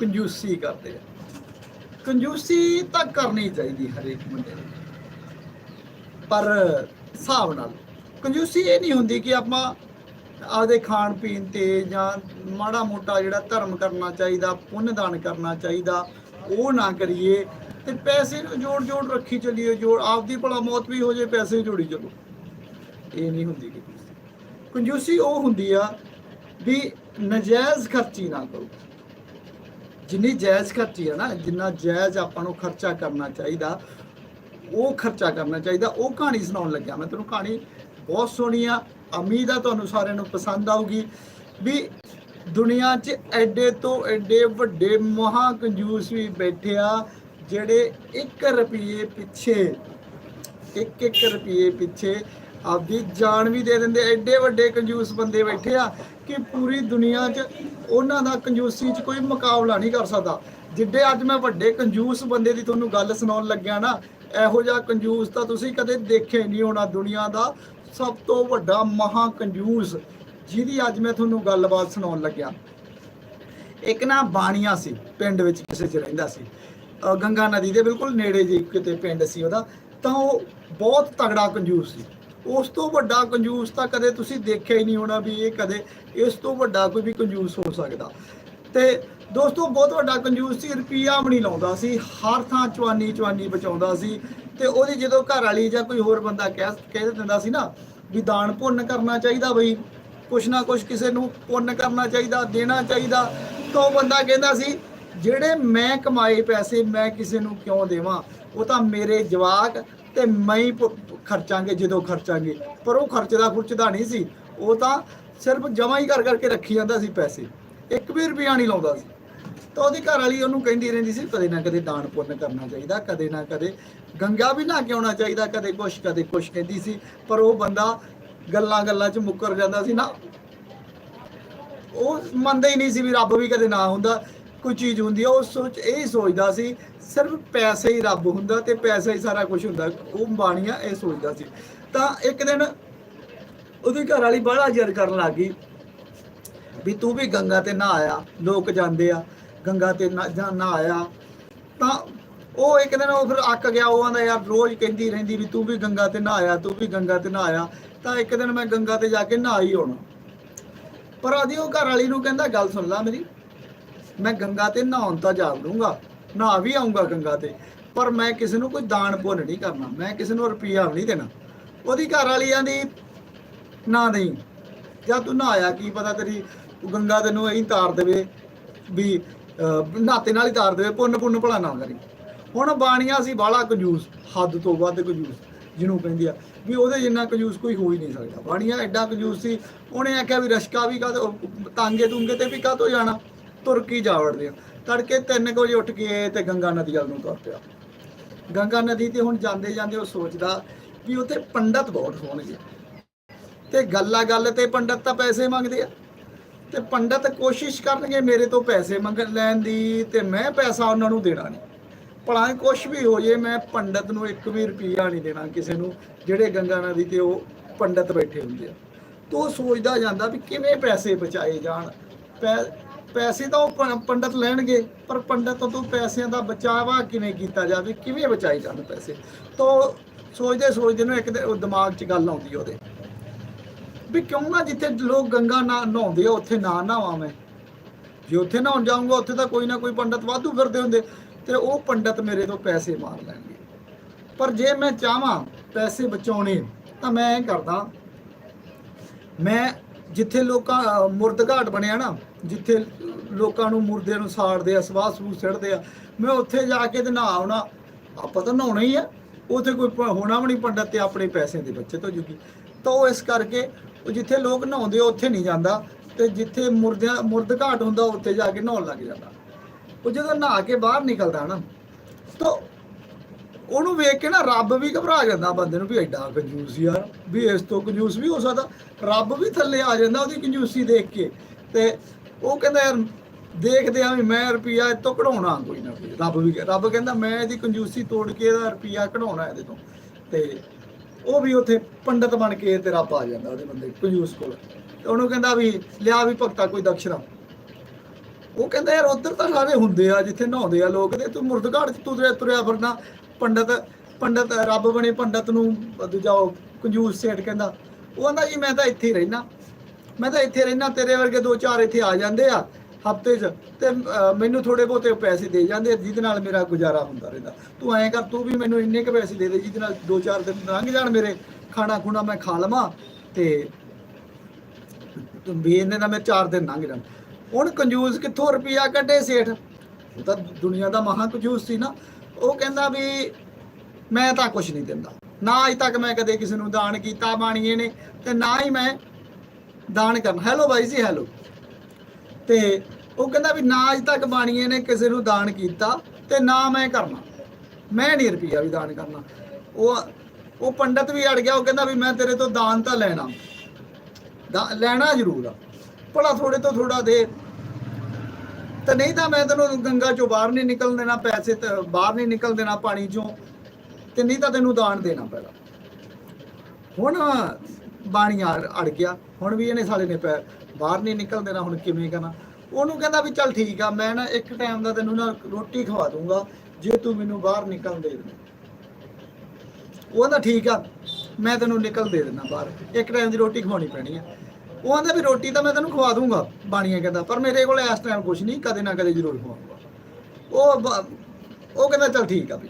ਕੰਜੂਸੀ ਕਰਦੇ ਆ। ਕੰਜੂਸੀ ਤਾਂ ਕਰਨੀ ਚਾਹੀਦੀ ਹਰੇਕ ਮੁੰਡੇ ਨੂੰ। ਪਰ ਹਿਸਾਬ ਨਾਲ, ਕੰਜੂਸੀ ਇਹ ਨਹੀਂ ਹੁੰਦੀ ਕਿ ਆਪਾਂ ਆਪਦੇ ਖਾਣ ਪੀਣ ਤੇ ਜਾਂ ਮਾੜਾ ਮੋਟਾ ਜਿਹੜਾ ਧਰਮ ਕਰਨਾ ਚਾਹੀਦਾ ਪੁੰਨ ਦਾਨ ਕਰਨਾ ਚਾਹੀਦਾ, ਉਹ ਨਾ ਕਰੀਏ ਤੇ ਪੈਸੇ ਨੂੰ ਜੋੜ ਜੋੜ ਰੱਖੀ ਚੱਲੀਏ, ਜੋੜ ਆਪਦੀ ਭਲਾ ਮੌਤ ਵੀ ਹੋ ਜੇ, ਪੈਸੇ ਜੋੜੀ ਚਲੋ। ਇਹ ਨਹੀਂ ਹੁੰਦੀ ਕਿ ਕੰਜੂਸੀ ਉਹ ਹੁੰਦੀ ਆ ਵੀ ਨਜਾਇਜ਼ ਖਰਚੀ ਨਾ ਕਰੋ। ਜਿੰਨੀ ਜਾਇਜ਼ ਖਰਚੀ ਹੈ ਨਾ, ਜਿੰਨਾ ਜਾਇਜ਼ ਆਪਾਂ ਨੂੰ ਖਰਚਾ ਕਰਨਾ ਚਾਹੀਦਾ, ਉਹ ਖਰਚਾ ਕਰਨਾ ਚਾਹੀਦਾ। ਉਹ ਕਹਾਣੀ ਸੁਣਾਉਣ ਲੱਗਿਆ ਮੈਂ ਤੁਹਾਨੂੰ ਕਹਾਣੀ ਬਹੁਤ ਸੋਹਣੀ ਆ। ਉਮੀਦ ਆ ਤੁਹਾਨੂੰ ਸਾਰਿਆਂ ਨੂੰ ਪਸੰਦ ਆਊਗੀ ਵੀ ਦੁਨੀਆ 'ਚ ਐਡੇ ਤੋਂ ਐਡੇ ਵੱਡੇ ਮਹਾ ਕੰਜੂਸ ਵੀ ਬੈਠੇ ਆ, ਜਿਹੜੇ 1 ਰੁਪਏ ਪਿੱਛੇ ਇੱਕ ਇੱਕ ਰੁਪਏ ਪਿੱਛੇ ਆਪਦੀ ਜਾਨ ਵੀ ਦੇ ਦਿੰਦੇ ਐਡੇ ਵੱਡੇ ਕੰਜੂਸ ਬੰਦੇ ਬੈਠੇ ਆ ਕਿ ਪੂਰੀ ਦੁਨੀਆ 'ਚ ਉਹਨਾਂ ਦਾ ਕੰਜੂਸੀ 'ਚ ਕੋਈ ਮੁਕਾਬਲਾ ਨਹੀਂ ਕਰ ਸਕਦਾ। ਜਿੱਡੇ ਅੱਜ ਮੈਂ ਵੱਡੇ ਕੰਜੂਸ ਬੰਦੇ ਦੀ ਤੁਹਾਨੂੰ ਗੱਲ ਸੁਣਾਉਣ ਲੱਗਿਆ ਨਾ, ਇਹੋ ਜਿਹਾ ਕੰਜੂਸ ਤਾਂ ਤੁਸੀਂ ਕਦੇ ਦੇਖਿਆ ਹੀ ਨਹੀਂ ਹੋਣਾ ਦੁਨੀਆ ਦਾ। ਸਭ ਤੋਂ ਵੱਡਾ ਮਹਾ ਕੰਜੂਸ ਜਿਹਦੀ ਅੱਜ ਮੈਂ ਤੁਹਾਨੂੰ ਗੱਲਬਾਤ ਸੁਣਾਉਣ ਲੱਗਿਆ। ਇੱਕ ਨਾ ਬਾਣੀਆ ਸੀ, ਪਿੰਡ ਵਿੱਚ ਕਿਸੇ 'ਚ ਰਹਿੰਦਾ ਸੀ। ਗੰਗਾ ਨਦੀ ਦੇ ਬਿਲਕੁਲ ਨੇੜੇ ਜੀ ਕਿਤੇ ਪਿੰਡ ਸੀ ਉਹਦਾ। ਤਾਂ ਉਹ ਬਹੁਤ ਤਗੜਾ ਕੰਜੂਸ ਸੀ। ਉਸ ਤੋਂ ਵੱਡਾ ਕੰਜੂਸ ਤਾਂ ਕਦੇ ਤੁਸੀਂ ਦੇਖਿਆ ਹੀ ਨਹੀਂ ਹੋਣਾ ਵੀ ਇਹ ਕਦੇ ਇਸ ਤੋਂ ਵੱਡਾ ਕੋਈ ਵੀ ਕੰਜੂਸ ਹੋ ਸਕਦਾ। ਤੇ ਦੋਸਤੋ, ਬਹੁਤ ਵੱਡਾ ਕੰਜੂਸ ਸੀ, ਰੁਪਈਆ ਵੀ ਨਹੀਂ ਲਾਉਂਦਾ ਸੀ, ਹਰ ਥਾਂ ਚਵਾਨੀ ਚਵਾਨੀ ਬਚਾਉਂਦਾ ਸੀ। ਤੇ ਉਹਦੀ ਜਦੋਂ ਘਰ ਵਾਲੀ ਜਾਂ ਕੋਈ ਹੋਰ ਬੰਦਾ ਕਹਿ ਕਹਿ ਦਿੰਦਾ ਸੀ ਨਾ ਵੀ ਦਾਨ ਪੁੰਨ ਕਰਨਾ ਚਾਹੀਦਾ ਬਈ, ਕੁਛ ਨਾ ਕੁਛ ਕਿਸੇ ਨੂੰ ਪੁੰਨ ਕਰਨਾ ਚਾਹੀਦਾ, ਦੇਣਾ ਚਾਹੀਦਾ, ਤਾਂ ਉਹ ਬੰਦਾ ਕਹਿੰਦਾ ਸੀ ਜਿਹੜੇ ਮੈਂ ਕਮਾਏ ਪੈਸੇ ਮੈਂ ਕਿਸੇ ਨੂੰ ਕਿਉਂ ਦੇਵਾਂ? ਉਹ ਤਾਂ ਮੇਰੇ ਜਵਾਕ ਤੇ ਮੈਂ ਹੀ ਖਰਚਾਂਗੇ ਜਦੋਂ ਖਰਚਾਂਗੇ। ਪਰ ਉਹ ਖਰਚਦਾ ਖੁਰਚਦਾ ਨਹੀਂ ਸੀ। ਉਹ ਤਾਂ ਸਿਰਫ ਜਮਾ ਹੀ ਕਰ ਕਰਕੇ ਰੱਖੀ ਜਾਂਦਾ ਸੀ ਪੈਸੇ। ਇੱਕ ਵੀ ਰੁਪਿਆ ਨਹੀਂ ਲਾਉਂਦਾ ਸੀ। ਤਾਂ ਉਹਦੀ ਘਰ ਵਾਲੀ ਉਹਨੂੰ ਕਹਿੰਦੀ ਰਹਿੰਦੀ ਸੀ, ਕਦੇ ਨਾ ਕਦੇ ਦਾਨ ਪੁੰਨ ਕਰਨਾ ਚਾਹੀਦਾ, ਕਦੇ ਨਾ ਕਦੇ ਗੰਗਾ ਵੀ ਨਾ ਕੇ ਆਉਣਾ ਚਾਹੀਦਾ, ਕਦੇ ਕੁਛ ਕਦੇ ਕੁਛ। ਕਹਿੰਦੀ ਸੀ। ਪਰ ਉਹ ਬੰਦਾ ਗੱਲਾਂ ਗੱਲਾਂ 'ਚ ਮੁੱਕਰ ਜਾਂਦਾ ਸੀ ਨਾ। ਉਹ ਮੰਨਦਾ ਹੀ ਨਹੀਂ ਸੀ ਵੀ ਰੱਬ ਵੀ ਕਦੇ ਨਾ ਹੁੰਦਾ। ਕੋਈ ਚੀਜ਼ ਹੁੰਦੀ ਆ, ਉਹ ਸੋਚ, ਇਹ ਹੀ ਸੋਚਦਾ ਸੀ, ਸਿਰਫ ਪੈਸੇ ਹੀ ਰੱਬ ਹੁੰਦਾ ਤੇ ਪੈਸਾ ਹੀ ਸਾਰਾ ਕੁਝ ਹੁੰਦਾ, ਉਹ ਬਾਣੀਆ ਇਹ ਸੋਚਦਾ ਸੀ। ਤਾਂ ਇੱਕ ਦਿਨ ਉਹਦੀ ਘਰ ਵਾਲੀ ਬੜਾ ਜਰ ਕਰਨ ਲੱਗੀ ਵੀ ਤੂੰ ਵੀ ਗੰਗਾ ਤੇ ਨਾ ਆਇਆ ਲੋਕ ਜਾਂਦੇ ਆ, ਗੰਗਾ ਤੇ ਨਾ, ਜਾਂ ਨਾ ਆਇਆ ਤਾਂ ਉਹ ਇੱਕ ਦਿਨ ਉਹ ਫਿਰ ਅੱਕ ਗਿਆ, ਉਹ ਆਂਦਾ, ਯਾਰ ਰੋਜ਼ ਕਹਿੰਦੀ ਰਹਿੰਦੀ ਵੀ ਤੂੰ ਵੀ ਗੰਗਾ ਤੇ ਨਾ ਆਇਆ ਤੂੰ ਵੀ ਗੰਗਾ ਤੇ ਨਾ ਆਇਆ ਤਾਂ ਇੱਕ ਦਿਨ ਮੈਂ ਗੰਗਾ ਤੇ ਜਾ ਕੇ ਨਹਾ ਹੀ ਆਉਣਾ ਪਰ ਆਦੀ ਉਹ ਘਰ ਵਾਲੀ ਨੂੰ ਕਹਿੰਦਾ, ਗੱਲ ਸੁਣ ਲੈ ਮੇਰੀ ਮੈਂ ਗੰਗਾ ਤੇ ਨਹਾਉਣ ਤਾਂ ਜਾ ਵੜੂੰਗਾ ਨਹਾ ਵੀ ਆਉਂਗਾ ਗੰਗਾ ਤੇ ਪਰ ਮੈਂ ਕਿਸੇ ਨੂੰ ਕੋਈ ਦਾਨ ਪੁੰਨ ਨਹੀਂ ਕਰਨਾ ਮੈਂ ਕਿਸੇ ਨੂੰ ਰੁਪਈਆ ਵੀ ਨਹੀਂ ਦੇਣਾ। ਉਹਦੀ ਘਰ ਵਾਲੀ ਆਂਦੀ ਨਾ ਨਹੀਂ ਜਾਂ ਤੂੰ ਨਹਾਇਆ ਕੀ ਪਤਾ ਤੇਰੀ ਗੰਗਾ ਤੈਨੂੰ ਐਂ ਤਾਰ ਦੇਵੇ ਵੀ ਅਹ, ਨਹਾਤੇ ਨਾਲ ਹੀ ਤਾਰ ਦੇਵੇ ਪੁੰਨ ਪੁੰਨ ਭਲਾ ਨਾ ਕਰੀ। ਹੁਣ ਬਾਣੀਆਂ ਸੀ ਬਾਲਾ ਕੰਜੂਸ ਹੱਦ ਤੋਂ ਵੱਧ ਕੰਜੂਸ ਜਿਹਨੂੰ ਕਹਿੰਦੀ ਆ ਵੀ ਉਹਦੇ ਜਿੰਨਾ ਕੰਜੂਸ ਕੋਈ ਹੋ ਹੀ ਨਹੀਂ ਸਕਦਾ। ਬਾਣੀਆਂ ਐਡਾ ਕੰਜੂਸ ਸੀ ਉਹਨੇ ਆਖਿਆ ਵੀ ਰਸ਼ਕਾ ਵੀ ਕਾ ਤਾਂਗੇ ਤੁੰਗੇ ਤੇ ਵੀ ਕਾਹਤੋਂ ਜਾਣਾ? ਤੁਰ ਕੇ ਜਾ ਵੜਦੇ ਆ। ਤੜਕੇ 3 ਵਜੇ ਉੱਠ ਕੇ ਤੇ ਗੰਗਾ ਨਦੀ ਵੱਲ ਨੂੰ ਤੁਰ ਪਿਆ। ਗੰਗਾ ਨਦੀ ਤੇ ਹੁਣ ਜਾਂਦੇ ਜਾਂਦੇ ਉਹ ਸੋਚਦਾ ਵੀ ਉੱਥੇ ਪੰਡਤ ਬਹੁਤ ਹੋਣਗੇ। ਤੇ ਗੱਲਾਂ ਗੱਲ ਤੇ ਪੰਡਤ ਤਾਂ ਪੈਸੇ ਮੰਗਦੇ ਆ। ਤੇ ਪੰਡਤ ਕੋਸ਼ਿਸ਼ ਕਰਨਗੇ ਮੇਰੇ ਤੋਂ ਪੈਸੇ ਮੰਗ ਲੈਣ ਦੀ ਤੇ ਮੈਂ ਪੈਸਾ ਉਹਨਾਂ ਨੂੰ ਦੇਣਾ ਨਹੀਂ। ਭਲਾ ਕੁਛ ਵੀ ਹੋ ਜੇ ਮੈਂ ਪੰਡਤ ਨੂੰ ਇੱਕ ਵੀ ਰੁਪਈਆ ਨਹੀਂ ਦੇਣਾ ਕਿਸੇ ਨੂੰ, ਜਿਹੜੇ ਗੰਗਾ ਨਦੀ ਤੇ ਉਹ ਪੰਡਤ ਬੈਠੇ ਹੁੰਦੇ ਆ। ਤੋ ਉਹ ਸੋਚਦਾ ਜਾਂਦਾ ਵੀ ਕਿਵੇਂ ਪੈਸੇ ਬਚਾਏ ਜਾਣ। ਪੈ- ਪੈਸੇ ਤਾਂ ਉਹ ਪੰਡਤ ਲੈਣਗੇ, ਪਰ ਪੰਡਤ ਤੋਂ ਪੈਸਿਆਂ ਦਾ ਬਚਾਵਾ ਕਿਵੇਂ ਕੀਤਾ ਜਾਵੇ? ਕਿਵੇਂ ਬਚਾਏ ਜਾਣ ਪੈਸੇ? ਤੋ ਸੋਚਦੇ ਸੋਚਦੇ ਨੂੰ ਇੱਕ ਦਿਨ ਦਿਮਾਗ 'ਚ ਗੱਲ ਆਉਂਦੀ ਉਹਦੇ। ਵੀ ਕਿਉਂ ਨਾ ਜਿੱਥੇ ਲੋਕ ਗੰਗਾ ਨਾ, ਨਹਾਉਂਦੇ ਆ, ਉੱਥੇ ਨਾ ਨਹਾਵਾਂ ਮੈਂ। ਜੇ ਉੱਥੇ ਨਹਾਉਣ ਜਾਊਂਗਾ, ਉੱਥੇ ਤਾਂ ਕੋਈ ਨਾ ਕੋਈ ਪੰਡਤ ਵਾਧੂ ਫਿਰਦੇ ਹੁੰਦੇ। ਤੇ ਉਹ ਪੰਡਤ ਮੇਰੇ ਤੋਂ ਪੈਸੇ ਮਾਰ ਲੈਣਗੇ। ਪਰ ਜੇ ਮੈਂ ਚਾਹਾਂ ਪੈਸੇ ਬਚਾਉਣੇ, ਤਾਂ ਮੈਂ ਇਹ ਕਰਦਾ। ਮੈਂ ਜਿੱਥੇ ਲੋਕਾਂ, ਅਹ ਮੁਰਦ ਘਾਟ ਬਣਿਆ ਨਾ ਜਿੱਥੇ ਲੋਕਾਂ ਨੂੰ ਮੁਰਦਿਆਂ ਨੂੰ ਸਾੜਦੇ ਆ, ਸਵਾਹ ਸੂ ਸਿੜਦੇ ਆ, ਮੈਂ ਉੱਥੇ ਜਾ ਕੇ ਤੇ ਨਹਾ ਆਉਣਾ। ਆਪਾਂ ਤਾਂ ਨਹਾਉਣਾ ਹੀ ਆ। ਉੱਥੇ ਕੋਈ ਹੋਣਾ ਵੀ ਨਹੀਂ ਪੰਡਤ ਤੇ ਆਪਣੇ ਪੈਸੇ ਦੀ ਬੱਚਤ ਹੋ ਜੂਗੀ। ਤਾਂ ਉਹ ਇਸ ਕਰਕੇ ਉਹ ਜਿੱਥੇ ਲੋਕ ਨਹਾਉਂਦੇ ਉੱਥੇ ਨਹੀਂ ਜਾਂਦਾ। ਤੇ ਜਿੱਥੇ ਮੁਰਦਿਆਂ, ਮੁਰਦ ਘਾਟ ਹੁੰਦਾ, ਉੱਥੇ ਜਾ ਕੇ ਨਹਾਉਣ ਲੱਗ ਜਾਂਦਾ। ਉਹ ਜਦੋਂ ਨਹਾ ਕੇ ਬਾਹਰ ਨਿਕਲਦਾ ਨਾ, ਤਾਂ ਉਹਨੂੰ ਵੇਖ ਕੇ ਨਾ ਰੱਬ ਵੀ ਘਬਰਾ ਜਾਂਦਾ ਬੰਦੇ ਨੂੰ ਵੀ ਐਡਾ ਕੰਜੂਸ ਯਾਰ, ਵੀ ਇਸ ਤੋਂ ਕੰਜੂਸ ਵੀ ਹੋ ਸਕਦਾ। ਰੱਬ ਵੀ ਥੱਲੇ ਆ ਜਾਂਦਾ ਉਹਦੀ ਕੰਜੂਸੀ ਦੇਖ ਕੇ। ਤੇ ਉਹ ਕਹਿੰਦਾ ਯਾਰ ਦੇਖਦੇ ਆ ਵੀ ਮੈਂ ਰੁਪਿਆ ਇਹ ਤੋਂ ਕਢਾਉਣਾ ਕੋਈ ਨਾ ਕੋਈ। ਰੱਬ ਵੀ ਰੱਬ ਕਹਿੰਦਾ ਮੈਂ ਇਹਦੀ ਕੰਜੂਸੀ ਤੋੜ ਕੇ ਇਹਦਾ ਰੁਪਿਆ ਕਢਾਉਣਾ ਇਹਦੇ ਤੋਂ। ਤੇ ਉਹ ਵੀ ਉੱਥੇ ਪੰਡਤ ਬਣ ਕੇ ਤੇ ਰੱਬ ਆ ਜਾਂਦਾ ਉਹਦੇ ਬੰਦੇ ਕੰਜੂਸ ਕੋਲ। ਤੇ ਉਹਨੂੰ ਕਹਿੰਦਾ ਵੀ, ਲਿਆ ਵੀ ਭਗਤਾ ਕੋਈ ਦਕਸ਼ਨਾ। ਉਹ ਕਹਿੰਦਾ ਯਾਰ ਉਧਰ ਤਾਂ ਸਾਰੇ ਹੁੰਦੇ ਆ, ਜਿੱਥੇ ਨਹਾਉਂਦੇ ਆ ਲੋਕ ਤੇ ਤੂੰ ਮੁਰਦਘਾੜ ਚ ਤੁਰਿਆ ਤੁਰਿਆ ਫਿਰਨਾ ਪੰਡਤ ਪੰਡਤ ਰੱਬ ਬਣੇ ਪੰਡਤ ਨੂੰ, ਦੂਜਾ ਕੰਜੂਸ ਸੇਠ ਕਹਿੰਦਾ। ਉਹ ਕਹਿੰਦਾ ਜੀ ਮੈਂ ਤਾਂ ਇੱਥੇ ਹੀ ਰਹਿਣਾ ਮੈਂ ਤਾਂ ਇੱਥੇ ਰਹਿਣਾ ਤੇਰੇ ਵਰਗੇ ਦੋ ਚਾਰ ਇੱਥੇ ਆ ਜਾਂਦੇ ਆ ਹਫ਼ਤੇ 'ਚ ਤੇ ਮੈਨੂੰ ਥੋੜੇ ਬਹੁਤੇ ਪੈਸੇ ਦੇ ਜਾਂਦੇ ਆ, ਜਿਹਦੇ ਨਾਲ ਮੇਰਾ ਗੁਜ਼ਾਰਾ ਹੁੰਦਾ ਰਹਿੰਦਾ। ਤੂੰ ਐਂ ਕਰ ਤੂੰ ਵੀ ਮੈਨੂੰ ਇੰਨੇ ਕੁ ਪੈਸੇ ਦੇ ਦੇ ਜਿਹਦੇ ਨਾਲ ਦੋ ਚਾਰ ਦਿਨ ਲੰਘ ਜਾਣ ਮੇਰੇ ਖਾਣਾ ਖੁਣਾ ਮੈਂ ਖਾ ਲਵਾਂ ਤੇ ਵੀ ਇਹਨੇ ਦਾ ਮੈਂ ਚਾਰ ਦਿਨ ਲੰਘ ਜਾਣ। ਹੁਣ ਕੰਜੂਸ ਕਿੱਥੋਂ ਰੁਪਿਆ ਕੱਢੇ ਸੇਠ? ਉਹ ਤਾਂ ਦੁਨੀਆ ਦਾ ਮਹਾ ਕੰਜੂਸ ਸੀ ਨਾ। ਉਹ ਕਹਿੰਦਾ ਵੀ ਮੈਂ ਤਾਂ ਕੁਝ ਨਹੀਂ ਦਿੰਦਾ। ਨਾ ਅਜ ਤੱਕ ਮੈਂ ਕਦੇ ਕਿਸੇ ਨੂੰ ਦਾਨ ਕੀਤਾ ਬਾਣੀਏ ਨੇ ਤੇ ਨਾ ਹੀ ਮੈਂ ਦਾਨ ਕਰਨਾ। ਹੈਲੋ ਬਾਈ ਜੀ ਹੈਲੋ ਤੇ ਉਹ ਕਹਿੰਦਾ ਵੀ ਨਾ ਅਜ ਤੱਕ ਬਾਣੀਏ ਨੇ ਕਿਸੇ ਨੂੰ ਦਾਨ ਕੀਤਾ ਤੇ ਨਾ ਮੈਂ ਕਰਨਾ। ਮੈਂ ਨਹੀਂ ਰੁਪਿਆ ਵੀ ਦਾਨ ਕਰਨਾ। ਉਹ ਉਹ ਪੰਡਤ ਵੀ ਅੜ ਗਿਆ, ਉਹ ਕਹਿੰਦਾ ਵੀ ਮੈਂ ਤੇਰੇ ਤੋਂ ਦਾਨ ਤਾਂ ਲੈਣਾ। ਲੈਣਾ ਜ਼ਰੂਰ ਆ। ਭਲਾ ਥੋੜੇ ਤੋਂ ਥੋੜਾ ਦੇ। ਤੇ ਨਹੀਂ ਤਾਂ ਮੈਂ ਤੈਨੂੰ ਗੰਗਾ ਚੋਂ ਬਾਹਰ ਨਹੀਂ ਨਿਕਲ ਦੇਣਾ, ਪੈਸੇ ਬਾਹਰ ਨਹੀਂ ਨਿਕਲ ਦੇਣਾ, ਪਾਣੀ ਚੋਂ। ਤੇ ਨਹੀਂ ਤਾਂ ਤੈਨੂੰ ਦਾਨ ਦੇਣਾ ਪੈਣਾ। ਹੁਣ ਬਾਣੀਆਂ ਅੜ ਗਿਆ ਹੁਣ ਵੀ ਇਹਨੇ ਸਾਲੇ ਨੇ ਪੈ ਬਾਹਰ ਨਹੀਂ ਨਿਕਲ ਦੇਣਾ ਹੁਣ ਕਿਵੇਂ ਕਰਨਾ। ਉਹਨੂੰ ਕਹਿੰਦਾ ਵੀ ਚੱਲ ਠੀਕ ਆ, ਮੈਂ ਨਾ ਇੱਕ ਟਾਈਮ ਦਾ ਤੈਨੂੰ ਨਾ ਰੋਟੀ ਖਵਾ ਦੂੰਗਾ, ਜੇ ਤੂੰ ਮੈਨੂੰ ਬਾਹਰ ਨਿਕਲ ਦੇ ਦੇ ਉਹ ਕਹਿੰਦਾ ਠੀਕ ਆ, ਮੈਂ ਤੈਨੂੰ ਨਿਕਲ ਦੇ ਦਿੰਦਾ ਬਾਹਰ। ਇੱਕ ਟਾਈਮ ਦੀ ਰੋਟੀ ਖਵਾਉਣੀ ਪੈਣੀ ਆ। ਉਹ ਕਹਿੰਦਾ ਵੀ ਰੋਟੀ ਤਾਂ ਮੈਂ ਤੈਨੂੰ ਖਵਾ ਦੂੰਗਾ, ਬਾਣੀਆ ਕਹਿੰਦਾ, ਪਰ ਮੇਰੇ ਕੋਲ ਇਸ ਟਾਈਮ ਕੁਝ ਨਹੀਂ, ਕਦੇ ਨਾ ਕਦੇ ਜ਼ਰੂਰ ਖਵਾਉਂਗਾ। ਉਹ ਉਹ ਕਹਿੰਦਾ ਚੱਲ ਠੀਕ ਆ ਵੀ।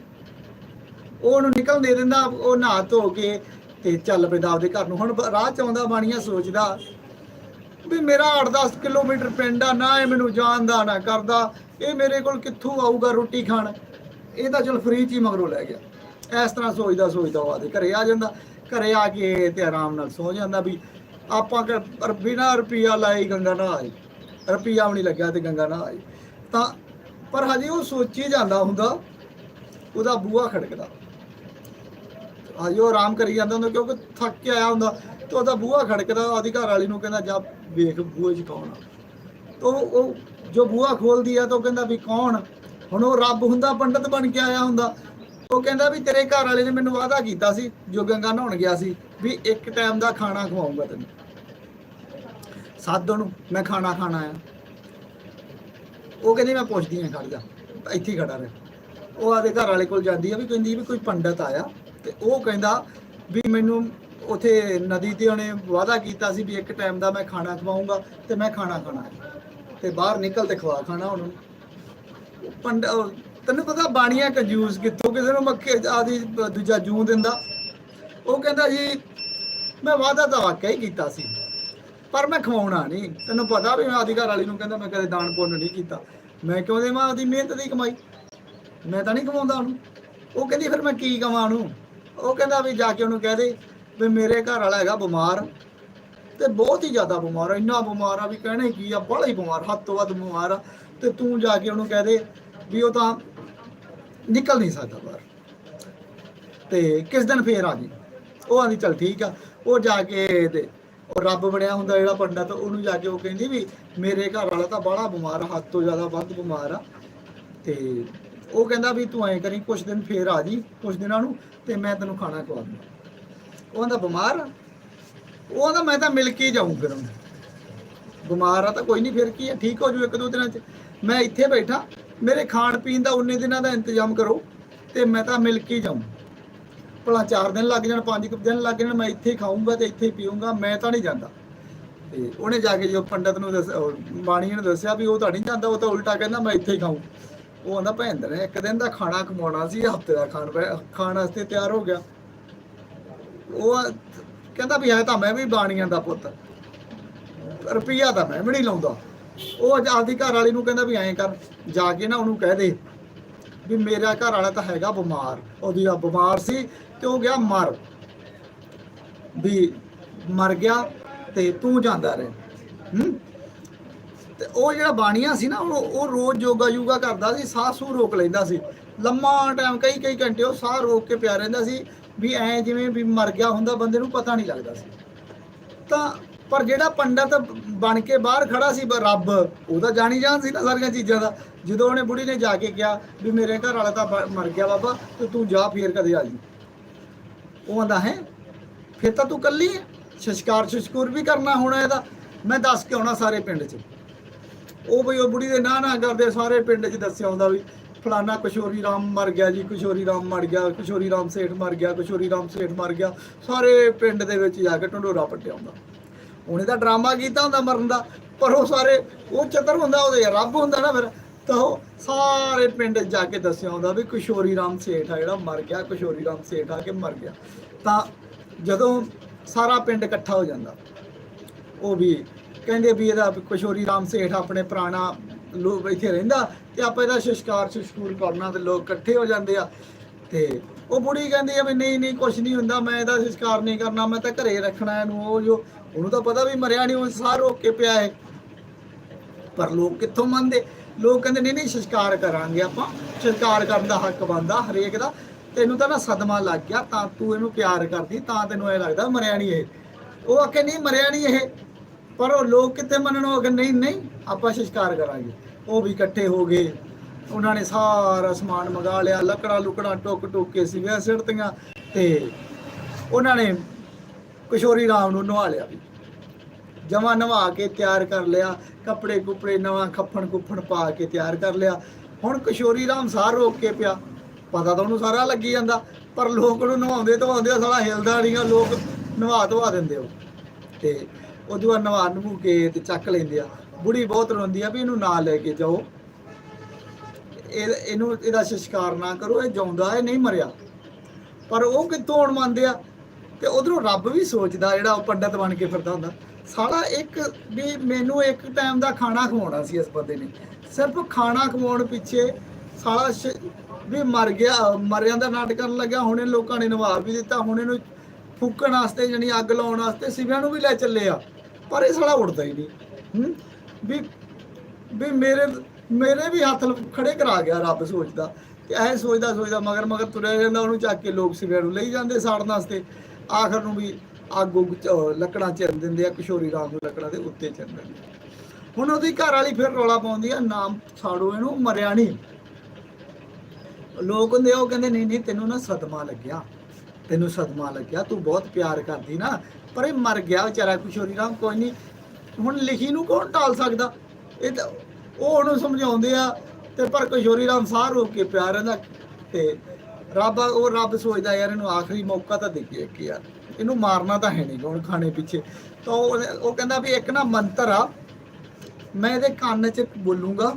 ਉਹ ਉਹਨੂੰ ਨਿਕਲ ਦੇ ਦਿੰਦਾ, ਉਹ ਨਹਾ ਧੋ ਕੇ ਤੇ ਚੱਲ ਪੈਂਦਾ ਆਪਦੇ ਘਰ ਨੂੰ। ਹੁਣ ਬ- ਰਾਹ ਚ ਆਉਂਦਾ ਬਾਣੀਆ ਸੋਚਦਾ ਵੀ ਮੇਰਾ 8-10 ਕਿਲੋਮੀਟਰ ਪਿੰਡ ਆ, ਨਾ ਇਹ ਮੈਨੂੰ ਜਾਣਦਾ, ਨਾ ਕਰਦਾ। ਇਹ ਮੇਰੇ ਕੋਲ ਕਿੱਥੋਂ ਆਊਗਾ ਰੋਟੀ ਖਾਣ? ਇਹ ਤਾਂ ਚਲ ਫ੍ਰੀ ਚ ਹੀ ਮਗਰੋਂ ਲੈ ਗਿਆ। ਇਸ ਤਰ੍ਹਾਂ ਸੋਚਦਾ ਸੋਚਦਾ ਉਹ ਆਦੇ ਘਰੇ ਆ ਜਾਂਦਾ। ਘਰੇ ਆ ਕੇ ਤੇ ਆਰਾਮ ਨਾਲ ਸੌ ਜਾਂਦਾ ਵੀ ਆਪਾਂ ਕਿ ਪਰ ਬਿਨਾਂ ਰੁਪਈਆ ਲਾਏ ਗੰਗਾ ਨਾ ਆਈ ਰੁਪਈਆ ਵੀ ਨਹੀਂ ਲੱਗਿਆ ਤੇ ਗੰਗਾ ਨਾ ਆਈ ਤਾਂ ਪਰ ਹਜੇ ਉਹ ਸੋਚੀ ਜਾਂਦਾ ਹੁੰਦਾ, ਉਹਦਾ ਬੂਹਾ ਖੜਕਦਾ। ਹਜੇ ਉਹ ਆਰਾਮ ਕਰੀ ਜਾਂਦਾ ਹੁੰਦਾ ਕਿਉਂਕਿ ਥੱਕ ਕੇ ਆਇਆ ਹੁੰਦਾ ਤੇ ਉਹਦਾ ਬੂਹਾ ਖੜਕਦਾ, ਉਹਦੀ ਘਰ ਵਾਲੀ ਨੂੰ ਕਹਿੰਦਾ, ਜਾ ਵੇਖ ਬੂਹੇ 'ਚ ਕੌਣ ਆ? ਤੋ ਉਹ ਜੋ ਬੂਹਾ ਖੋਲਦੀ ਆ ਤਾਂ ਉਹ ਕਹਿੰਦਾ ਵੀ ਕੌਣ? ਹੁਣ ਉਹ ਰੱਬ ਹੁੰਦਾ, ਪੰਡਤ ਬਣ ਕੇ ਆਇਆ ਹੁੰਦਾ। ਉਹ ਕਹਿੰਦਾ ਵੀ ਤੇਰੇ ਘਰ ਵਾਲੇ ਨੇ ਮੈਨੂੰ ਵਾਅਦਾ ਕੀਤਾ ਸੀ, ਜੋ ਗੰਗਾ ਨਹਾਉਣ ਗਿਆ ਸੀ, ਵੀ ਇੱਕ ਟਾਈਮ ਦਾ ਖਾਣਾ ਖਵਾਉਂਗਾ ਤੈਨੂੰ। ਸਾਧੋ ਨੂੰ ਮੈਂ ਖਾਣਾ ਖਾਣਾ ਆ ਉਹ ਕਹਿੰਦੀ, ਮੈਂ ਪੁੱਛਦੀ ਆ, ਖੜ ਜਾ, ਇੱਥੇ ਖੜਾ ਰਹਿ। ਉਹ ਆਦੇ ਘਰ ਵਾਲੇ ਕੋਲ ਜਾਂਦੀ ਆ ਵੀ ਕਹਿੰਦੀ ਵੀ ਕੋਈ ਪੰਡਤ ਆਇਆ। ਤੇ ਉਹ ਕਹਿੰਦਾ ਵੀ ਮੈਨੂੰ ਉਥੇ ਨਦੀ ਤੇ ਉਹਨੇ ਵਾਅਦਾ ਕੀਤਾ ਸੀ ਵੀ ਇੱਕ ਟਾਈਮ ਦਾ ਮੈਂ ਖਾਣਾ ਖਵਾਉਂਗਾ ਤੇ ਮੈਂ ਖਾਣਾ ਖਾਣਾ ਹੈ। ਤੇ ਬਾਹਰ ਨਿਕਲ ਤੇ ਖਵਾ ਖਾਣਾ ਉਹਨੂੰ। ਪੰਡ ਤੈਨੂੰ ਪਤਾ ਬਾਣੀਆਂ ਕੰਜੂਸ ਕਿੱਥੋਂ ਕਿਸੇ ਨੂੰ ਮੱਕੇ ਆਦੀ ਦੂਜਾ ਜੂੰ ਦਿੰਦਾ। ਉਹ ਕਹਿੰਦਾ ਜੀ, ਮੈਂ ਵਾਅਦਾ ਤਾਂ ਵਾਕਿਆ ਹੀ ਕੀਤਾ ਸੀ, ਪਰ ਮੈਂ ਖਵਾਉਣਾ ਨਹੀਂ। ਤੈਨੂੰ ਪਤਾ ਵੀ ਮੈਂ ਆਦੀ ਘਰ ਵਾਲੀ ਨੂੰ ਕਹਿੰਦਾ ਮੈਂ ਕਦੇ ਦਾਨ ਪੁੰਨ ਨਹੀਂ ਕੀਤਾ। ਮੈਂ ਕਿਉਂ ਦੇਵਾਂ ਆਦੀ ਮਿਹਨਤ ਦੀ ਕਮਾਈ? ਮੈਂ ਤਾਂ ਨਹੀਂ ਕਮਾਉਂਦਾ ਉਹਨੂੰ। ਉਹ ਕਹਿੰਦੀ, ਫਿਰ ਮੈਂ ਕੀ ਕਮਾਂ ਉਹਨੂੰ? ਉਹ ਕਹਿੰਦਾ ਵੀ ਜਾ ਕੇ ਉਹਨੂੰ ਕਹਿ ਦੇ ਵੀ ਮੇਰੇ ਘਰ ਵਾਲਾ ਹੈਗਾ ਬਿਮਾਰ ਤੇ ਬਹੁਤ ਹੀ ਜ਼ਿਆਦਾ ਬਿਮਾਰ ਆ, ਇੰਨਾ ਬਿਮਾਰ ਆ ਵੀ ਕਹਿਣਾ ਕੀ ਆ, ਬੜਾ ਹੀ ਬਿਮਾਰ, ਹੱਦ ਤੋਂ ਵੱਧ ਬਿਮਾਰ ਆ ਤੇ ਤੂੰ ਜਾ ਕੇ ਉਹਨੂੰ ਕਹਿ ਦੇ ਵੀ ਉਹ ਤਾਂ ਨਿਕਲ ਨਹੀਂ ਸਕਦਾ ਬਾਹਰ। ਤੇ ਕਿਸ ਦਿਨ ਫੇਰ ਆ ਜੀ ਉਹ ਆਂਦੀ ਚਲ ਠੀਕ ਆ, ਉਹ ਜਾ ਕੇ ਤੇ ਉਹ ਰੱਬ ਬਣਿਆ ਹੁੰਦਾ ਜਿਹੜਾ ਪੰਡਤ, ਉਹਨੂੰ ਜਾ ਕੇ ਉਹ ਕਹਿੰਦੀ ਵੀ ਮੇਰੇ ਘਰ ਵਾਲਾ ਤਾਂ ਬੜਾ ਬਿਮਾਰ ਆ ਹੱਦ ਤੋਂ ਜ਼ਿਆਦਾ ਵੱਧ ਬਿਮਾਰ ਆ। ਤੇ ਉਹ ਕਹਿੰਦਾ ਵੀ ਤੂੰ ਐਂ ਕਰੀ, ਕੁਛ ਦਿਨ ਫੇਰ ਆ ਜੀ ਕੁਛ ਦਿਨਾਂ ਨੂੰ ਤੇ ਮੈਂ ਤੈਨੂੰ ਖਾਣਾ ਖਵਾ ਦੂੰਗਾ ਉਹ ਕਹਿੰਦਾ ਬਿਮਾਰ ਆ। ਉਹ ਕਹਿੰਦਾ ਮੈਂ ਤਾਂ ਮਿਲ ਕੇ ਜਾਊਂ ਫਿਰ ਉਹਨੂੰ। ਬਿਮਾਰ ਆ ਤਾਂ ਕੋਈ ਨਹੀਂ, ਫਿਰ ਕੀ ਆ? ਠੀਕ ਹੋ ਜੂ ਇੱਕ ਦੋ ਦਿਨਾਂ ਚ। ਮੈਂ ਇੱਥੇ ਬੈਠਾ, ਮੇਰੇ ਖਾਣ ਪੀਣ ਦਾ ਉਨੇ ਦਿਨਾਂ ਦਾ ਇੰਤਜ਼ਾਮ ਕਰੋ ਤੇ ਮੈਂ ਤਾਂ ਮਿਲ ਕੇ ਹੀ ਜਾਊਂ। ਭਲਾ 4 ਦਿਨ ਲੱਗ ਜਾਣ 5 ਦਿਨ ਲੱਗ ਜਾਣ, ਮੈਂ ਇੱਥੇ ਖਾਊਂਗਾ ਤੇ ਇੱਥੇ ਪੀਊਂਗਾ, ਮੈਂ ਤਾਂ ਨਹੀਂ ਜਾਂਦਾ। ਤੇ ਉਹਨੇ ਜਾ ਕੇ ਜੋ ਪੰਡਤ ਨੂੰ ਦੱਸ ਬਾਣੀ ਨੂੰ ਦੱਸਿਆ ਵੀ ਉਹ ਤਾਂ ਨਹੀਂ ਜਾਂਦਾ, ਉਹ ਤਾਂ ਉਲਟਾ ਕਹਿੰਦਾ ਮੈਂ ਇੱਥੇ ਹੀ ਖਾਊਂ। ਉਹ ਆਂਦਾ ਭੈਣ ਨੇ ਇੱਕ ਦਿਨ ਦਾ ਖਾਣਾ ਕਮਾਉਣਾ ਸੀ, ਹਫ਼ਤੇ ਦਾ ਖਾਣ ਖਾਣ ਵਾਸਤੇ ਤਿਆਰ ਹੋ ਗਿਆ। ਉਹ ਕਹਿੰਦਾ ਵੀ ਹੈ ਤਾਂ ਮੈਂ ਵੀ ਬਾਣੀਆਂ ਦਾ ਪੁੱਤ। ਰੁਪਈਆ ਤਾਂ ਮੈਂ ਵੀ ਨਹੀਂ ਲਾਉਂਦਾ। ਉਹ ਅੱਜ ਆਪਦੀ ਘਰ ਵਾਲੀ ਨੂੰ ਕਹਿੰਦਾ ਵੀ ਐਂ ਕਰ, ਜਾ ਕੇ ਨਾ ਉਹਨੂੰ ਕਹਿ ਦੇ ਵੀ ਮੇਰਾ ਘਰ ਵਾਲਾ ਤਾਂ ਹੈਗਾ ਬਿਮਾਰ। ਉਹਦੀ ਆ ਬਿਮਾਰ ਸੀ ਤੇ ਉਹ ਗਿਆ ਮਰ। ਵੀ ਮਰ ਗਿਆ ਤੇ ਤੂੰ ਜਾਂਦਾ ਰਹੇ। ਹੂੰ? ਤੇ ਉਹ ਜਿਹੜਾ ਬਾਣੀਆਂ ਸੀ ਨਾ, ਉਹ ਉਹ ਰੋਜ਼ ਯੋਗਾ ਯੂਗਾ ਕਰਦਾ ਸੀ, ਸਾਹ ਸੂ ਰੋਕ ਲੈਂਦਾ ਸੀ। ਲੰਮਾ ਟਾਈਮ ਕਈ ਕਈ ਘੰਟੇ ਉਹ ਸਾਹ ਰੋਕ ਕੇ ਪਿਆ ਰਹਿੰਦਾ ਸੀ ਵੀ ਐ ਜਿਵੇਂ ਵੀ ਮਰ ਗਿਆ ਹੁੰਦਾ, ਬੰਦੇ ਨੂੰ ਪਤਾ ਨਹੀਂ ਲੱਗਦਾ ਸੀ। ਤਾਂ ਪਰ ਜਿਹੜਾ ਪੰਡਤ ਬਣ ਕੇ ਬਾਹਰ ਖੜਾ ਸੀ ਰੱਬ, ਉਹ ਤਾਂ ਜਾਣੀ ਜਾਣ ਸੀ ਨਾ ਸਾਰੀਆਂ ਚੀਜ਼ਾਂ ਦਾ। ਜਦੋਂ ਉਹਨੇ ਬੁੜੀ ਨੇ ਜਾ ਕੇ ਕਿਹਾ ਵੀ ਮੇਰੇ ਘਰ ਵਾਲਾ ਤਾਂ ਬ- ਮਰ ਗਿਆ ਬਾਬਾ, ਤੇ ਤੂੰ ਜਾ ਫੇਰ ਕਦੇ ਆ ਜੀ। ਉਹ ਆਂਦਾ, ਹੈ? ਫਿਰ ਤਾਂ ਤੂੰ ਕੱਲੀ ਹੈ ਸ਼ਸ਼ਕਾਰ ਸ਼ਸ਼ਕੂਰ ਵੀ ਕਰਨਾ ਹੋਣਾ ਇਹਦਾ। ਮੈਂ ਦੱਸ ਕੇ ਆਉਣਾ ਸਾਰੇ ਪਿੰਡ 'ਚ। ਉਹ ਬਈ ਉਹ ਬੁੜੀ ਦੇ ਨਾ ਨਾ ਕਰਦੇ ਸਾਰੇ ਪਿੰਡ 'ਚ ਦੱਸਿਆ ਹੁੰਦਾ ਵੀ ਫਲਾਨਾ ਕਿਸ਼ੋਰੀ ਰਾਮ ਮਰ ਗਿਆ ਜੀ, ਕਿਸ਼ੋਰੀ ਰਾਮ ਮਰ ਗਿਆ, ਕਿਸ਼ੋਰੀ ਰਾਮ ਸੇਠ ਮਰ ਗਿਆ, ਕਿਸ਼ੋਰੀ ਰਾਮ ਸੇਠ ਮਰ ਗਿਆ, ਸਾਰੇ ਪਿੰਡ ਦੇ ਵਿੱਚ ਜਾ ਕੇ ਢੰਡੋਰਾ ਪੱਟਿਆ ਹੁੰਦਾ। ਉਹਨੇ ਤਾਂ ਡਰਾਮਾ ਕੀਤਾ ਹੁੰਦਾ ਮਰਨ ਦਾ, ਪਰ ਉਹ ਸਾਰੇ, ਉਹ ਚਤਰ ਹੁੰਦਾ ਉਹਦੇ, ਰੱਬ ਹੁੰਦਾ ਨਾ ਫਿਰ। ਤਾਂ ਉਹ ਸਾਰੇ ਪਿੰਡ 'ਚ ਜਾ ਕੇ ਦੱਸਿਆ ਹੁੰਦਾ ਵੀ ਕਿਸ਼ੋਰੀ ਰਾਮ ਸੇਠ ਆ ਜਿਹੜਾ ਮਰ ਗਿਆ, ਕਿਸ਼ੋਰੀ ਰਾਮ ਸੇਠ ਆ ਕੇ ਮਰ ਗਿਆ। ਤਾਂ ਜਦੋਂ ਸਾਰਾ ਪਿੰਡ ਇਕੱਠਾ ਹੋ ਜਾਂਦਾ, ਉਹ ਵੀ ਕਹਿੰਦੇ ਵੀ ਇਹਦਾ ਕਿਸ਼ੋਰੀ ਰਾਮ ਸੇਠ ਆਪਣੇ ਪੁਰਾਣਾ ਲੋਕ ਇੱਥੇ ਰਹਿੰਦਾ ਤੇ ਆਪਾਂ ਇਹਦਾ ਸੰਸਕਾਰ ਸੰਸਕੂਰ ਕਰਨਾ ਤੇ ਲੋਕ ਇਕੱਠੇ ਹੋ ਜਾਂਦੇ ਆ। ਤੇ ਉਹ ਬੁੜੀ ਕਹਿੰਦੀ ਆ ਵੀ ਨਹੀਂ ਨਹੀਂ ਕੁਝ ਨਹੀਂ ਹੁੰਦਾ, ਮੈਂ ਇਹਦਾ ਸੰਸਕਾਰ ਨਹੀਂ ਕਰਨਾ, ਮੈਂ ਤਾਂ ਘਰੇ ਰੱਖਣਾ ਇਹਨੂੰ, ਉਹ ਜੋ, ਉਹਨੂੰ ਤਾਂ ਪਤਾ ਵੀ ਮਰਿਆ ਨਹੀਂ ਉਹ ਸਾਰ ਰੋਕ ਕੇ ਪਿਆ ਹੈ ਪਰ ਲੋਕ ਕਿੱਥੋਂ ਮੰਨਦੇ? ਲੋਕ ਕਹਿੰਦੇ, ਨਹੀਂ ਨਹੀਂ, ਸੰਸਕਾਰ ਕਰਾਂਗੇ ਆਪਾਂ। ਸੰਸਕਾਰ ਕਰਨ ਦਾ ਹੱਕ ਬਣਦਾ ਹਰੇਕ ਦਾ। ਤੈਨੂੰ ਤਾਂ ਨਾ ਸਦਮਾ ਲੱਗ ਗਿਆ, ਤਾਂ ਤੂੰ ਇਹਨੂੰ ਪਿਆਰ ਕਰਦੀ, ਤਾਂ ਤੈਨੂੰ ਇਹ ਲੱਗਦਾ ਮਰਿਆ ਨਹੀਂ ਇਹ। ਉਹ ਆਖੇ, ਨਹੀਂ, ਮਰਿਆ ਨਹੀਂ ਇਹ। ਪਰ ਉਹ ਲੋਕ ਕਿੱਥੇ ਮੰਨਣ? ਉਹ ਆਖੇ ਨਹੀਂ ਨਹੀਂ ਆਪਾਂ ਸਿਸਕਾਰ ਕਰਾਂਗੇ। ਉਹ ਵੀ ਇਕੱਠੇ ਹੋ ਗਏ। ਉਹਨਾਂ ਨੇ ਸਾਰਾ ਸਮਾਨ ਮੰਗਾ ਲਿਆ। ਲੱਕੜਾਂ ਲੁਕੜਾਂ ਟੁੱਕ ਟੁੱਕ ਕੇ ਸਿਵਿਆਂ ਸਿੜਤੀਆਂ ਤੇ ਉਹਨਾਂ ਨੇ ਕਿਸ਼ੋਰੀ ਰਾਮ ਨੂੰ ਨਵਾ ਲਿਆ ਵੀ। ਜਮਾ ਨਵਾ ਕੇ ਤਿਆਰ ਕਰ ਲਿਆ। ਕੱਪੜੇ ਕੁਪੜੇ ਨਵਾਂ ਖੱਫਣ ਕੁੱਫਣ ਪਾ ਕੇ ਤਿਆਰ ਕਰ ਲਿਆ। ਹੁਣ ਕਿਸ਼ੋਰੀ ਰਾਮ ਸਾਰ ਰੋਕ ਕੇ ਪਿਆ। ਪਤਾ ਤਾਂ ਉਹਨੂੰ ਸਾਰਾ ਲੱਗੀ ਜਾਂਦਾ। ਪਰ ਲੋਕ ਨੂੰ ਨਵਾਉਂਦੇ ਧਵਾਉਂਦੇ ਆ, ਸਾਲਾ ਹਿਲਦਾ ਨਹੀਂਗਾ ਲੋਕ ਨਵਾ ਧਵਾ ਦਿੰਦੇ ਉਹ। ਤੇ ਉਦੋਂ ਬਾਅਦ ਨਵਾ ਨਵੂ ਕੇ ਤੇ ਚੱਕ ਲੈਂਦੇ ਆ। ਬੁੜੀ ਬਹੁਤ ਰੋਂਦੀ ਆ ਵੀ ਇਹਨੂੰ ਨਾਲ ਲੈ ਕੇ ਜਾਓ। ਇਹ, ਇਹਨੂੰ, ਇਹਦਾ ਸੰਸਕਾਰ ਨਾ ਕਰੋ, ਇਹ ਜਿਉਂਦਾ ਇਹ ਨਹੀਂ ਮਰਿਆ। ਪਰ ਉਹ ਕਿੱਥੋਂ ਹੁਣ ਮੰਨਦੇ ਆ? ਤੇ ਉਧਰੋਂ ਰੱਬ ਵੀ ਸੋਚਦਾ ਜਿਹੜਾ ਉਹ ਪੰਡਤ ਬਣ ਕੇ ਫਿਰਦਾ ਹੁੰਦਾ। ਸਾਲਾ ਇੱਕ ਵੀ ਮੈਨੂੰ ਇੱਕ ਟਾਈਮ ਦਾ ਖਾਣਾ ਖਵਾਉਣਾ ਸੀ ਇਸ ਬੰਦੇ ਨੇ। ਸਿਰਫ ਖਾਣਾ ਖਵਾਉਣ ਪਿੱਛੇ ਸਾਲਾ ਵੀ ਮਰ ਗਿਆ, ਮਰਿਆਂ ਦਾ ਨਾਟਕ ਕਰਨ ਲੱਗਾ ਹੁਣ ਇਹ ਲੋਕਾਂ ਨੇ ਨਵਾਬ ਵੀ ਦਿੱਤਾ, ਹੁਣ ਇਹਨੂੰ ਫੂਕਣ ਵਾਸਤੇ ਜਾਨੀ ਅੱਗ ਲਾਉਣ ਵਾਸਤੇ ਸਿਵਿਆਂ ਨੂੰ ਵੀ ਲੈ ਚੱਲੇ ਆ। ਪਰ ਇਹ ਸਾਲਾ ਉੱਡਦਾ ਹੀ ਨਹੀਂ। ਵੀ ਵੀ ਮੇਰੇ ਮੇਰੇ ਵੀ ਹੱਥ ਖੜੇ ਕਰਾ ਗਿਆ ਰੱਬ ਸੋਚਦਾ। ਤੇ ਐ ਸੋਚਦਾ ਸੋਚਦਾ ਮਗਰ ਮਗਰ ਤੁਰਿਆ ਜਾਂਦਾ, ਉਹਨੂੰ ਚੱਕ ਕੇ ਲੋਕ ਸਿਵਿਆਂ ਨੂੰ ਲਈ ਜਾਂਦੇ ਸਾੜਨ ਵਾਸਤੇ। ਆਖਰ ਨੂੰ ਵੀ ਅੱਗ ਉੱਗ ਲੱਕੜਾਂ ਚਿਰ ਦਿੰਦੇ ਆ, ਕਿਸ਼ੋਰੀ ਰਾਮ ਨੂੰ ਲੱਕੜਾਂ ਦੇ ਉੱਤੇ ਚਿਰ ਦਿੰਦੇ ਹੁਣ ਉਹਦੀ ਘਰ ਵਾਲੀ ਫਿਰ ਰੌਲਾ ਪਾਉਂਦੀ ਆ, ਨਾਮ ਸਾੜੋ ਇਹਨੂੰ, ਮਰਿਆ ਨਹੀਂ। ਲੋਕ ਹੁੰਦੇ ਉਹ ਕਹਿੰਦੇ, ਨਹੀਂ ਨਹੀਂ, ਤੈਨੂੰ ਨਾ ਸਦਮਾ ਲੱਗਿਆ। ਤੈਨੂੰ ਸਦਮਾ ਲੱਗਿਆ, ਤੂੰ ਬਹੁਤ ਪਿਆਰ ਕਰਦੀ ਨਾ। ਪਰ ਇਹ ਮਰ ਗਿਆ ਵਿਚਾਰਾ ਕਿਸ਼ੋਰੀ ਰਾਮ ਕੋਈ ਨਹੀਂ। ਹੁਣ ਲਿਖੀ ਨੂੰ ਕੌਣ ਟਾਲ ਸਕਦਾ? ਇਹ ਤਾਂ ਉਹ ਉਹਨੂੰ ਸਮਝਾਉਂਦੇ ਆ ਤੇ ਪਰ ਕਿਸ਼ੋਰੀ ਰਾਮ ਸਾਹ ਰੋਕ ਕੇ ਪਿਆ ਰਹਿੰਦਾ ਤੇ ਰੱਬ ਉਹ ਰੱਬ ਸੋਚਦਾ ਯਾਰ ਇਹਨੂੰ ਆਖਰੀ ਮੌਕਾ ਤਾਂ ਦੇ ਕਿ ਯਾਰ। ਇਹਨੂੰ ਮਾਰਨਾ ਤਾਂ ਹੈ ਨਹੀਂ ਹੁਣ ਖਾਣੇ ਪਿੱਛੇ। ਤਾਂ ਉਹ ਕਹਿੰਦਾ ਵੀ ਇੱਕ ਨਾ ਮੰਤਰ ਆ ਮੈਂ ਇਹਦੇ ਕੰਨ 'ਚ ਬੋਲੂੰਗਾ।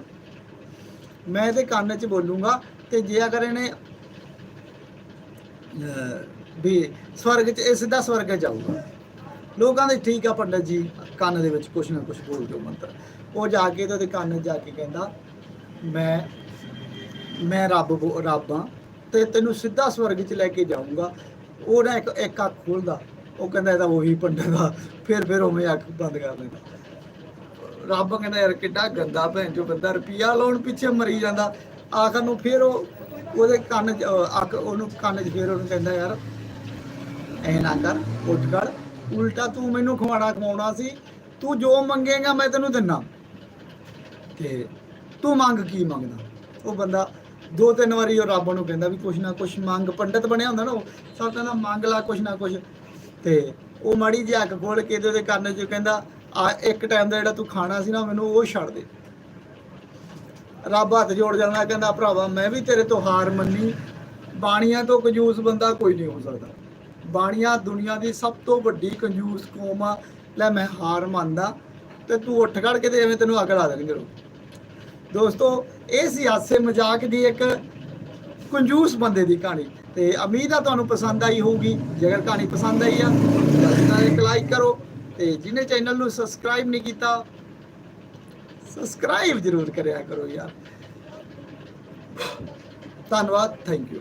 ਮੈਂ ਇਹਦੇ ਕੰਨ 'ਚ ਬੋਲੂੰਗਾ ਤੇ ਜੇ ਅਗਰ ਇਹਨੇ ਅਹ, ਵੀ ਸਵਰਗ 'ਚ ਇਹ ਸਿੱਧਾ ਸਵਰਗ ਜਾਊਗਾ। ਲੋਕਾਂ ਦੇ ਠੀਕ ਆ ਪੰਡਤ ਜੀ, ਕੰਨ ਦੇ ਵਿੱਚ ਕੁਛ ਨਾ ਕੁਛ ਬੋਲ ਦਿਓ ਮੰਤਰ। ਉਹ ਜਾ ਕੇ ਤੇ ਉਹਦੇ ਕੰਨ ਜਾ ਕੇ ਕਹਿੰਦਾ, ਮੈਂ ਮੈਂ ਰੱਬ ਬੋ- ਰੱਬ ਆ ਤੇ ਤੈਨੂੰ ਸਿੱਧਾ ਸਵਰਗ 'ਚ ਲੈ ਕੇ ਜਾਊਂਗਾ। ਉਹ ਨਾ ਇੱਕ ਇੱਕ ਅੱਖ ਖੋਲਦਾ, ਉਹ ਕਹਿੰਦਾ ਇਹਦਾ ਉਹੀ ਪੰਡਤ ਆ। ਫਿਰ ਫਿਰ ਉਵੇਂ ਅੱਖ ਬੰਦ ਕਰ ਦਿੰਦਾ। ਰੱਬ ਕਹਿੰਦਾ, ਯਾਰ ਕਿੱਡਾ ਗੰਦਾ ਭੈਣ ਚੋ ਬੰਦਾ ਰੁਪਿਆ ਲਾਉਣ ਪਿੱਛੇ ਮਰੀ ਜਾਂਦਾ। ਆਖਰ ਨੂੰ ਫਿਰ ਉਹ, ਉਹਦੇ ਕੰਨ ਅੱਖ, ਉਹਨੂੰ ਕੰਨ 'ਚ ਫਿਰ ਉਹਨੂੰ ਕਹਿੰਦਾ, ਯਾਰ, ਐ ਨਾ ਕਰ, ਉੱਠ ਕਰ ਉਲਟਾ ਤੂੰ ਮੈਨੂੰ ਖਵਾਣਾ ਖਵਾਉਣਾ ਸੀ। ਤੂੰ ਜੋ ਮੰਗੇਗਾ ਮੈਂ ਤੈਨੂੰ ਦਿੰਨਾ। ਤੇ ਤੂੰ ਮੰਗ ਕੀ ਮੰਗਦਾ? ਉਹ ਬੰਦਾ ਦੋ ਤਿੰਨ ਵਾਰੀ ਉਹ ਰੱਬ ਨੂੰ ਕਹਿੰਦਾ ਵੀ ਕੁਛ ਨਾ ਕੁਛ ਮੰਗ, ਪੰਡਤ ਬਣਿਆ ਹੁੰਦਾ ਨਾ ਉਹ। ਸਭ ਕਹਿੰਦਾ ਮੰਗ ਲਾ ਕੁਛ ਨਾ ਕੁਛ। ਤੇ ਉਹ ਮਾੜੀ ਜਿਹੀ ਅੱਖ ਖੋਲ ਕੇ ਤੇ ਉਹਦੇ ਕੰਨ 'ਚ ਕਹਿੰਦਾ, ਆ, ਇੱਕ ਟਾਈਮ ਦਾ ਜਿਹੜਾ ਤੂੰ ਖਾਣਾ ਸੀ ਨਾ ਮੈਨੂੰ ਉਹ ਛੱਡ ਦੇ। ਰੱਬ ਹੱਥ ਜੋੜ ਜਾਂਦਾ, ਕਹਿੰਦਾ, ਭਰਾਵਾ, ਮੈਂ ਵੀ ਤੇਰੇ ਤੋਂ ਹਾਰ ਮੰਨੀ। ਬਾਣੀਆਂ ਤੋਂ ਕਜੂਸ ਬੰਦਾ ਕੋਈ ਨਹੀਂ ਹੋ ਸਕਦਾ। ਬਾਣੀਆਂ ਦੁਨੀਆ ਦੀ ਸਭ ਤੋਂ ਵੱਡੀ ਕੰਜੂਸ ਕੌਮ ਆ। ਲੈ ਮੈਂ ਹਾਰ ਮੰਨਦਾ ਤੇ ਤੂੰ ਉੱਠ ਖੜ ਕੇ ਤੇ ਐਵੇਂ ਤੈਨੂੰ ਅੱਗ ਲਾ ਦੇਣਗੇ ਲੋਕ ਦੋਸਤੋ, ਇਹ ਸੀ ਹਾਸੇ ਮਜ਼ਾਕ ਦੀ ਇੱਕ ਕੰਜੂਸ ਬੰਦੇ ਦੀ ਕਹਾਣੀ। ਤੇ ਉਮੀਦ ਆ ਤੁਹਾਨੂੰ ਪਸੰਦ ਆਈ ਹੋਊਗੀ। ਜੇਕਰ ਕਹਾਣੀ ਪਸੰਦ ਆਈ ਆ ਜਲਦੀ ਇੱਕ ਲਾਈਕ ਕਰੋ ਤੇ ਜਿਹਨੇ ਚੈਨਲ ਨੂੰ ਸਬਸਕ੍ਰਾਈਬ ਨਹੀਂ ਕੀਤਾ ਸਬਸਕ੍ਰਾਈਬ ਜ਼ਰੂਰ ਕਰਿਆ ਕਰੋ ਯਾਰ। ਧੰਨਵਾਦ ਥੈਂਕ ਯੂ